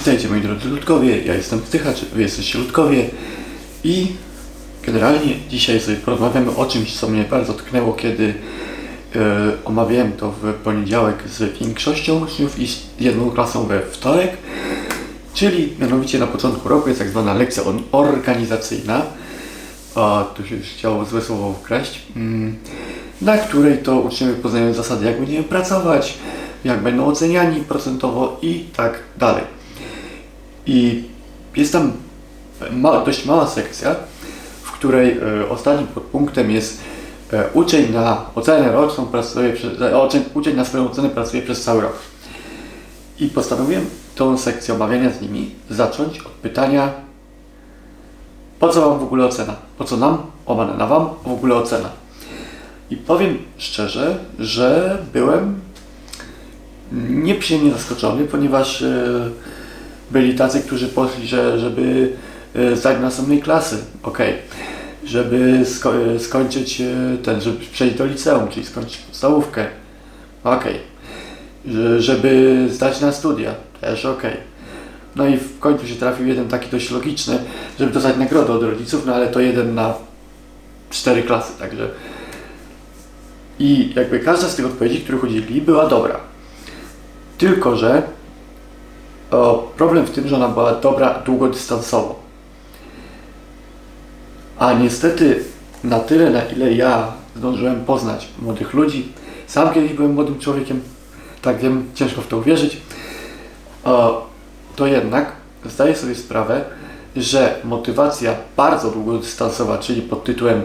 Witajcie moi drodzy ludkowie, ja jestem Tychacz, wy jesteście ludkowie i generalnie dzisiaj sobie porozmawiamy o czymś, co mnie bardzo tknęło, kiedy e, omawiałem to w poniedziałek z większością uczniów i z jedną klasą we wtorek, czyli mianowicie na początku roku jest tak zwana lekcja organizacyjna, a tu się już chciało złe słowo wkraść, mm, na której to uczniowie poznają zasady, jak będziemy pracować, jak będą oceniani procentowo i tak dalej. I jest tam ma, dość mała sekcja, w której e, ostatnim podpunktem jest e, uczeń na ocenę roczną pracuje przez, e, uczeń, uczeń na swoją ocenę pracuje przez cały rok. I postanowiłem tą sekcję omawiania z nimi zacząć od pytania po co Wam w ogóle ocena? Po co nam, oman na Wam w ogóle ocena? I powiem szczerze, że byłem nieprzyjemnie zaskoczony, ponieważ e, byli tacy, którzy poszli, że, żeby e, zdać do następnej klasy, okej, żeby sko e, skończyć e, ten, żeby przejść do liceum, czyli skończyć podstawówkę, okej, Że- żeby zdać na studia, też okej. No i w końcu się trafił jeden taki dość logiczny, żeby dostać nagrodę od rodziców, no ale to jeden na cztery klasy, także. I jakby każda z tych odpowiedzi, które chodzili, była dobra. Tylko, że problem w tym, że ona była dobra długodystansowo. A niestety na tyle, na ile ja zdążyłem poznać młodych ludzi, sam kiedyś byłem młodym człowiekiem, tak wiem, ciężko w to uwierzyć, o, to jednak zdaję sobie sprawę, że motywacja bardzo długodystansowa, czyli pod tytułem e,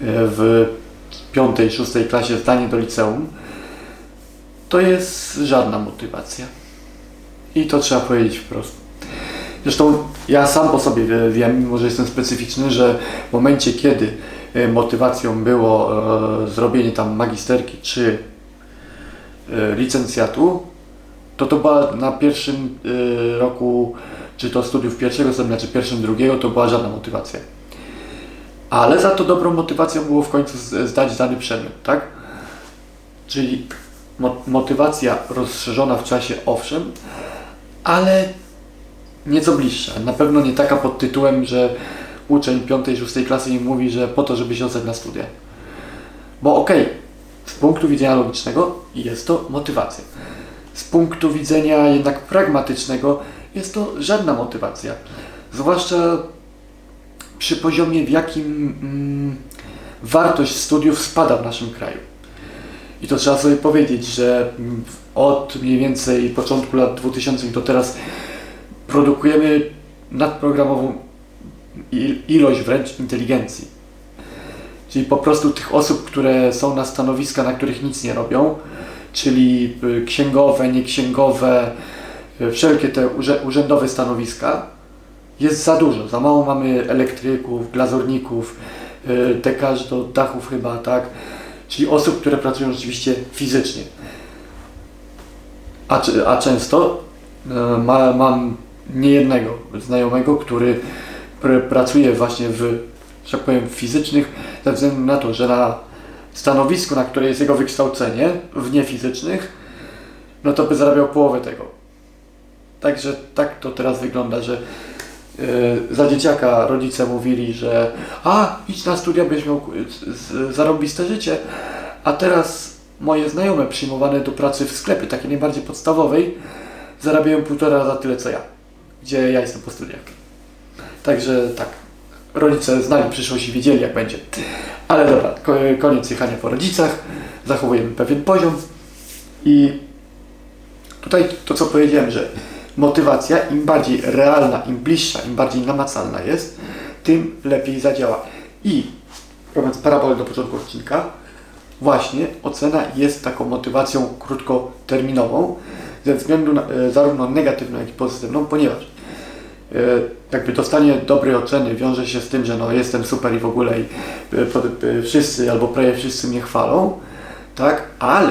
w piątej, szóstej klasie zdanie do liceum, to jest żadna motywacja. I to trzeba powiedzieć wprost. Zresztą ja sam po sobie wie- wiem, mimo że jestem specyficzny, że w momencie, kiedy e, motywacją było e, zrobienie tam magisterki czy e, licencjatu, to to była na pierwszym roku, czy to studiów pierwszego stopnia, czy pierwszym drugiego, to była żadna motywacja. Ale za to dobrą motywacją było w końcu zdać dany przedmiot, tak? Czyli mo- motywacja rozszerzona w czasie, owszem, ale nieco bliższa. Na pewno nie taka pod tytułem, że uczeń 5-6 klasy mi mówi, że po to, żeby się dostać na studia. Bo okej, z punktu widzenia logicznego jest to motywacja. Z punktu widzenia jednak pragmatycznego jest to żadna motywacja. Zwłaszcza przy poziomie, w jakim mm, wartość studiów spada w naszym kraju. I to trzeba sobie powiedzieć, że od mniej więcej początku lat 2000 do teraz produkujemy nadprogramową il- ilość wręcz inteligencji. Czyli po prostu tych osób, które są na stanowiska, na których nic nie robią, czyli y, księgowe, nieksięgowe, y, wszelkie te urzędowe stanowiska, jest za dużo. Za mało mamy elektryków, glazurników, y, dekarzy do dachów chyba, tak? Czyli osób, które pracują rzeczywiście fizycznie. A, a często e, ma, mam niejednego znajomego, który pr, pracuje właśnie w, że tak powiem, fizycznych, ze względu na to, że na stanowisku, na które jest jego wykształcenie, w niefizycznych, no to by zarabiał połowę tego. Także tak to teraz wygląda, że e, za dzieciaka rodzice mówili, że a, idź na studia, będziesz miał z- z- zarobiste życie, a teraz moje znajome przyjmowane do pracy w sklepie, takiej najbardziej podstawowej, zarabiają półtora za tyle co ja, gdzie ja jestem po studiach. Także tak, rodzice znali przyszłość i wiedzieli jak będzie. Ale dobra, ko- koniec jechania po rodzicach, zachowujemy pewien poziom i tutaj to co powiedziałem, że motywacja im bardziej realna, im bliższa, im bardziej namacalna jest, tym lepiej zadziała. I robiąc parabolę do początku odcinka, właśnie ocena jest taką motywacją krótkoterminową ze względu na, e, zarówno negatywną, jak i pozytywną, ponieważ e, jakby dostanie dobrej oceny wiąże się z tym, że no jestem super i w ogóle i e, wszyscy albo prawie wszyscy mnie chwalą, tak, ale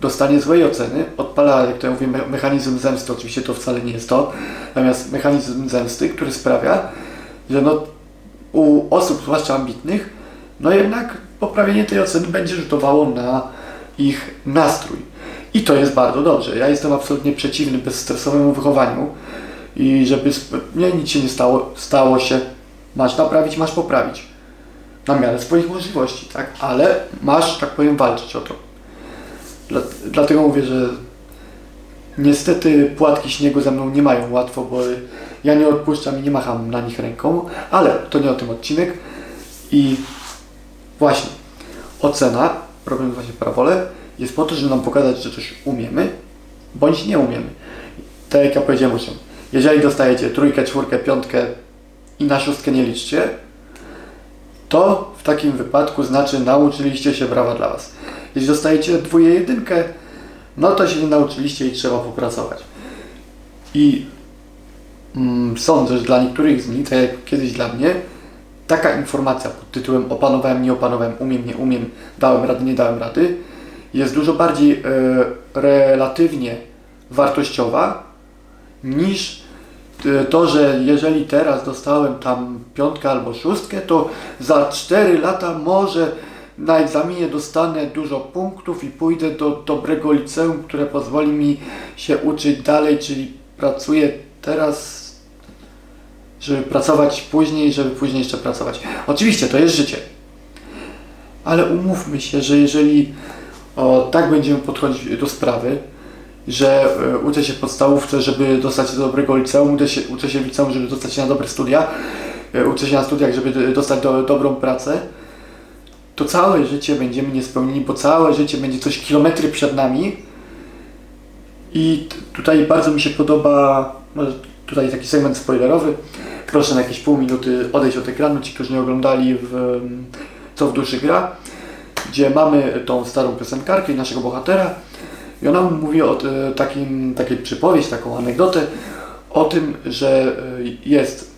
dostanie złej oceny, odpala, jak to ja mówię, me- mechanizm zemsty, oczywiście to wcale nie jest to, natomiast mechanizm zemsty, który sprawia, że no u osób, zwłaszcza ambitnych, no jednak poprawienie tej oceny będzie rzutowało na ich nastrój. I to jest bardzo dobrze. Ja jestem absolutnie przeciwny bezstresowemu wychowaniu, I żeby nie, nic się nie stało, stało się, masz naprawić, masz poprawić. Na miarę swoich możliwości, tak? Ale masz, tak powiem, walczyć o to. Dla, dlatego mówię, że niestety płatki śniegu ze mną nie mają łatwo, bo ja nie odpuszczam i nie macham na nich ręką, ale to nie o tym odcinek. I właśnie, ocena, problem właśnie parabole, jest po to, żeby nam pokazać, że coś umiemy, bądź nie umiemy. Tak jak ja powiedziałem uczniom, jeżeli dostajecie trójkę, czwórkę, piątkę i na szóstkę nie liczcie, to w takim wypadku znaczy nauczyliście się, brawa dla Was. Jeśli dostajecie dwóje, jedynkę, no to się nie nauczyliście i trzeba popracować. I mm, sądzę, że dla niektórych z nich, tak jak kiedyś dla mnie, taka informacja pod tytułem opanowałem, nie opanowałem, umiem, nie umiem, dałem rady, nie dałem rady, jest dużo bardziej e, relatywnie wartościowa niż e, to, że jeżeli teraz dostałem tam piątkę albo szóstkę, to za 4 lata może na egzaminie dostanę dużo punktów i pójdę do dobrego liceum, które pozwoli mi się uczyć dalej, czyli pracuję teraz, żeby pracować później, żeby później jeszcze pracować. Oczywiście to jest życie, ale umówmy się, że jeżeli o, tak będziemy podchodzić do sprawy, że e, uczę się podstawówce, żeby dostać do dobrego liceum, uczę się, uczę się w liceum, żeby dostać się na dobre studia, e, uczę się na studiach, żeby dostać do, dobrą pracę, to całe życie będziemy niespełnieni, bo całe życie będzie coś kilometry przed nami i tutaj bardzo mi się podoba, może tutaj taki segment spoilerowy, proszę na jakieś pół minuty odejść od ekranu, ci, którzy nie oglądali w Co w duszy gra, gdzie mamy tą starą piosenkarkę i naszego bohatera i ona mówi o e, takim, takiej przypowieść, taką anegdotę o tym, że e, jest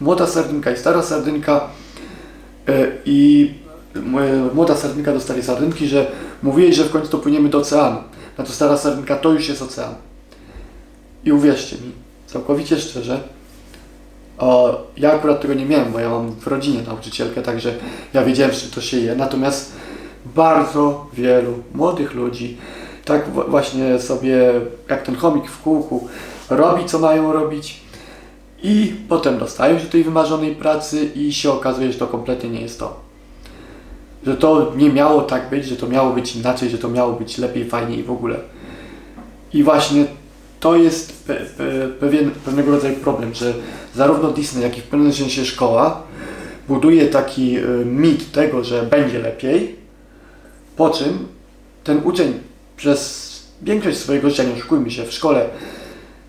młoda sardynka i stara sardynka e, i młoda sardynka do starej sardynki, że mówi jej, że w końcu to płyniemy do oceanu. Na to stara sardynka to już jest ocean. I uwierzcie mi, całkowicie szczerze, ja akurat tego nie miałem, bo ja mam w rodzinie nauczycielkę, także ja wiedziałem, że to się je. Natomiast bardzo wielu młodych ludzi tak właśnie sobie, jak ten chomik w kółku, robi co mają robić i potem dostają się do tej wymarzonej pracy i się okazuje, że to kompletnie nie jest to. Że to nie miało tak być, że to miało być inaczej, że to miało być lepiej, fajniej i w ogóle. I właśnie to jest pe, pe, pewien, pewnego rodzaju problem, że zarówno Disney, jak i w pewnym sensie szkoła buduje taki y, mit tego, że będzie lepiej, po czym ten uczeń przez większość swojego życia, nie oszukujmy się, w szkole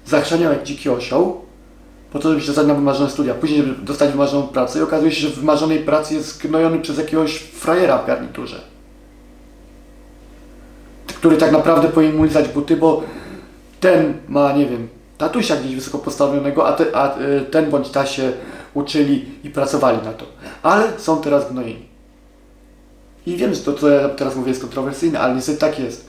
zachrzaniał jak dziki osioł, po to, żeby się dostać na wymarzone studia, później, żeby dostać wymarzoną pracę i okazuje się, że w wymarzonej pracy jest gnojony przez jakiegoś frajera w garniturze. Który tak naprawdę powinien mu buty, bo ten ma, nie wiem, tatusia gdzieś wysoko postawionego, a, te, a y, ten bądź ta się uczyli i pracowali na to. Ale są teraz gnojeni. I wiem, że to, co ja teraz mówię, jest kontrowersyjne, ale niestety tak jest.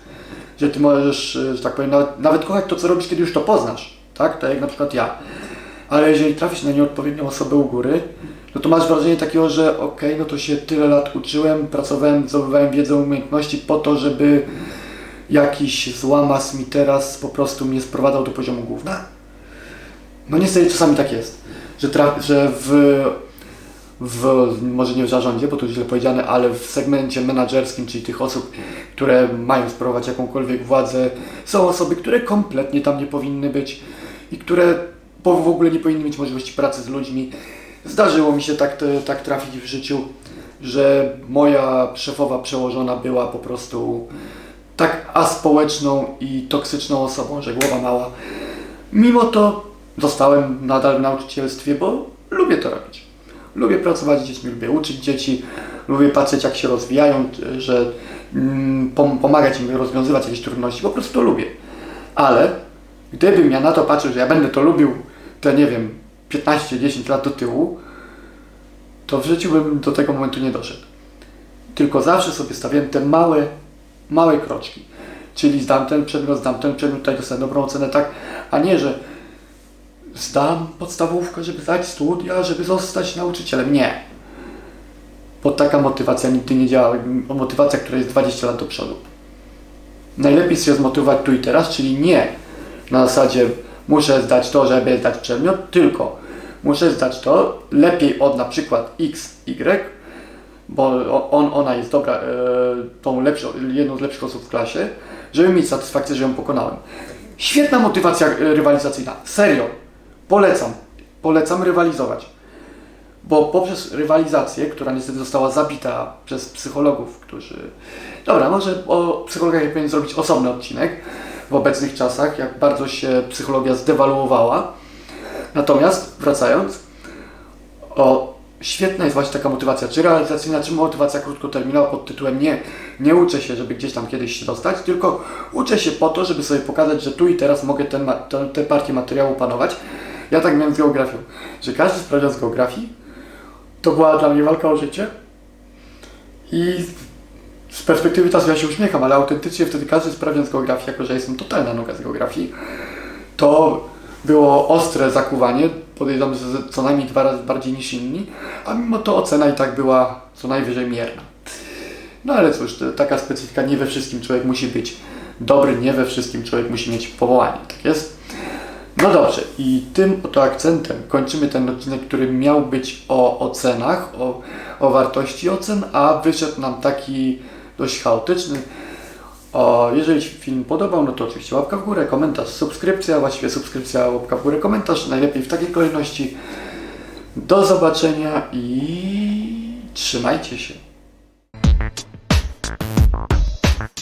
Że ty możesz, y, że tak powiem, nawet, nawet kochać to, co robisz, kiedy już to poznasz. Tak? Tak jak na przykład ja. Ale jeżeli trafisz na nieodpowiednią osobę u góry, no to masz wrażenie takiego, że okej, no to się tyle lat uczyłem, pracowałem, zdobywałem wiedzę, umiejętności po to, żeby jakiś złamas mi teraz po prostu mnie sprowadzał do poziomu gówna? No niestety czasami tak jest, że, że w, w, może nie w zarządzie, bo to źle powiedziane, ale w segmencie menadżerskim, czyli tych osób, które mają sprawować jakąkolwiek władzę, są osoby, które kompletnie tam nie powinny być i które w ogóle nie powinny mieć możliwości pracy z ludźmi. Zdarzyło mi się tak, tak trafić w życiu, że moja szefowa przełożona była po prostu aspołeczną i toksyczną osobą, że głowa mała. Mimo to zostałem nadal w nauczycielstwie, bo lubię to robić. Lubię pracować z dziećmi, lubię uczyć dzieci, lubię patrzeć jak się rozwijają, że mm, pom- pomagać im rozwiązywać jakieś trudności, po prostu lubię. Ale gdybym ja na to patrzył, że ja będę to lubił te, nie wiem, 15-10 lat do tyłu, to w życiu bym do tego momentu nie doszedł. Tylko zawsze sobie stawiałem te małe, małe kroczki. Czyli zdam ten przedmiot, zdam ten przedmiot, tutaj dostanę dobrą ocenę, tak, a nie, że zdam podstawówkę, żeby zdać studia, żeby zostać nauczycielem. Nie. Bo taka motywacja nigdy nie działa. Motywacja, która jest 20 lat do przodu. Najlepiej się zmotywować tu i teraz, czyli nie na zasadzie muszę zdać to, żeby zdać przedmiot, tylko muszę zdać to lepiej od na przykład X, Y, bo on, ona jest dobra, e, tą lepszą, jedną z lepszych osób w klasie, żeby mieć satysfakcję, że ją pokonałem. Świetna motywacja e, rywalizacyjna. Serio. Polecam. Polecam rywalizować. Bo poprzez rywalizację, która niestety została zabita przez psychologów, którzy. Dobra, może o psychologach powinien zrobić osobny odcinek w obecnych czasach, jak bardzo się psychologia zdewaluowała. Natomiast wracając, o, świetna jest właśnie taka motywacja, czy realizacyjna, czy motywacja krótkoterminowa pod tytułem nie, nie uczę się, żeby gdzieś tam kiedyś się dostać, tylko uczę się po to, żeby sobie pokazać, że tu i teraz mogę ten, te partie materiału panować. Ja tak miałem z geografią, że każdy sprawdzian z geografii. To była dla mnie walka o życie. I z perspektywy czasu ja się uśmiecham, ale autentycznie wtedy każdy sprawdzian z geografii, jako że jestem totalna noga z geografii, to było ostre zakuwanie, podejrzewam, że co najmniej dwa razy bardziej niż inni, a mimo to ocena i tak była co najwyżej mierna. No ale cóż, taka specyfika, nie we wszystkim człowiek musi być dobry, nie we wszystkim człowiek musi mieć powołanie, tak jest? No dobrze, i tym oto akcentem kończymy ten odcinek, który miał być o ocenach, o, o wartości ocen, a wyszedł nam taki dość chaotyczny. Jeżeli się film podobał, no to oczywiście łapka w górę, komentarz, subskrypcja, właściwie subskrypcja, łapka w górę, komentarz, najlepiej w takiej kolejności. Do zobaczenia i trzymajcie się.